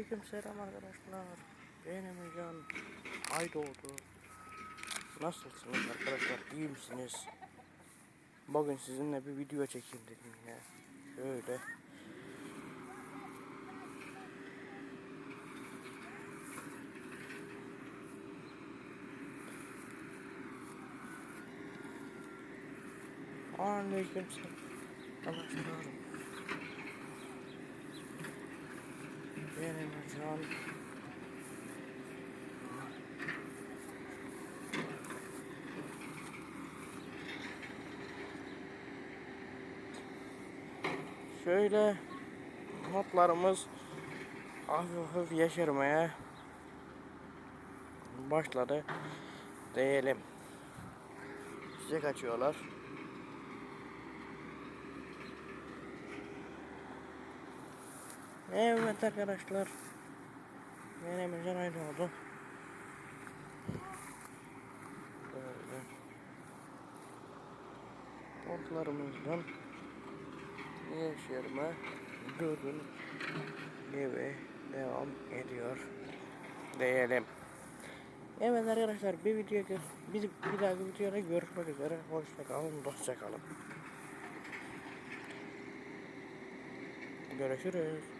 Aleyküm selam arkadaşlar. Benim Can Aydoğdu. Nasılsınız arkadaşlar? İyi misiniz? Bugün sizinle bir video çekeyim dedim yine. Şöyle. Aleyküm selam. Arkadaşlar. Benim Can Şöyle notlarımız hafif hafif yeşermeye başladı diyelim. Çiçek açıyorlar. Evet arkadaşlar. Benim özel aynı oldu. Böyle. Notlarımızdan yaşarma durun gibi devam ediyor diyelim. Evet arkadaşlar bir video bir, bir dahaki videoda görüşmek üzere. Hoşça kalın, dostça kalın. Görüşürüz.